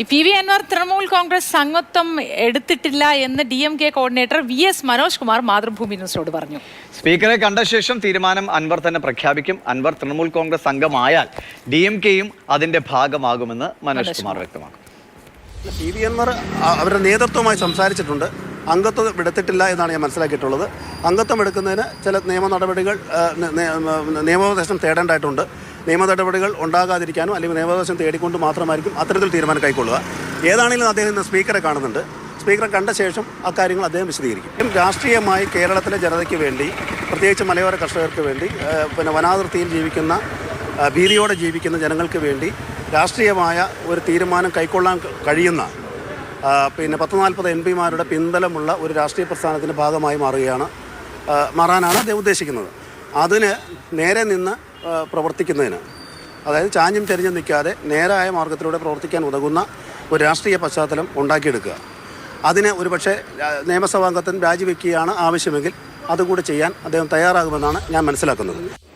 ഈ P V Anvar Trinamool Congress അംഗത്വം എടുത്തിട്ടില്ല എന്ന് D M K coordinator V S Manoj Kumar Mathrubhumi ന്യൂസിനോട് പറഞ്ഞു. സ്പീക്കറെ കണ്ട ശേഷം തീരുമാനം അൻവർ തന്നെ പ്രഖ്യാപിക്കും. അൻവർ തൃണമൂൽ കോൺഗ്രസ് അംഗമായാൽ ഡി എം കെയും അതിന്റെ ഭാഗമാകുമെന്ന് മനോജ് കുമാർ വ്യക്തമാക്കും. പി വി അൻവർ അവരുടെ നേതൃത്വമായി സംസാരിച്ചിട്ടുണ്ട്. അംഗത്വം എടുത്തിട്ടില്ല എന്നാണ് ഞാൻ മനസ്സിലാക്കിയിട്ടുള്ളത്. അംഗത്വം എടുക്കുന്നതിന് ചില നിയമ നടപടികൾ നിയമോപദേശം തേടേണ്ടതായിട്ടുണ്ട്. നിയമ നടപടികൾ ഉണ്ടാകാതിരിക്കാനോ അല്ലെങ്കിൽ നിയമവശം തേടിക്കൊണ്ട് മാത്രമായിരിക്കും അത്തരത്തിൽ തീരുമാനം കൈക്കൊള്ളുക. ഏതാണെങ്കിലും അദ്ദേഹം ഇന്ന് സ്പീക്കറെ കാണുന്നുണ്ട്. സ്പീക്കറെ കണ്ട ശേഷം അക്കാര്യങ്ങൾ അദ്ദേഹം വിശദീകരിക്കും. രാഷ്ട്രീയമായി കേരളത്തിലെ ജനതയ്ക്ക് വേണ്ടി പ്രത്യേകിച്ച് മലയോര കർഷകർക്ക് വേണ്ടി പിന്നെ വനാതിർത്തിയിൽ ജീവിക്കുന്ന ഭീതിയോടെ ജീവിക്കുന്ന ജനങ്ങൾക്ക് വേണ്ടി രാഷ്ട്രീയമായ ഒരു തീരുമാനം കൈക്കൊള്ളാൻ കഴിയുന്ന പിന്നെ പത്ത് നാൽപ്പത് എം പിമാരുടെ പിൻബലമുള്ള ഒരു രാഷ്ട്രീയ പ്രസ്ഥാനത്തിന്റെ ഭാഗമായി മാറുകയാണ് മാറാനാണ് അദ്ദേഹം ഉദ്ദേശിക്കുന്നത്. അതിന് നേരെ നിന്ന് പ്രവർത്തിക്കുന്നതിന്. അതായത് ചാഞ്ഞും ചരിഞ്ഞും നിൽക്കാതെ നേരായ മാർഗത്തിലൂടെ പ്രവർത്തിക്കാൻ ഉതകുന്ന ഒരു രാഷ്ട്രീയ പശ്ചാത്തലം ഉണ്ടാക്കിയെടുക്കുക. അതിന് ഒരുപക്ഷെ ആ, നിയമസഭാംഗത്തിന് രാജിവെക്കുകയാണ് ആവശ്യമെങ്കിൽ അതുകൂടെ ചെയ്യാൻ അദ്ദേഹം തയ്യാറാകുമെന്നാണ് ഞാൻ മനസ്സിലാക്കുന്നത്.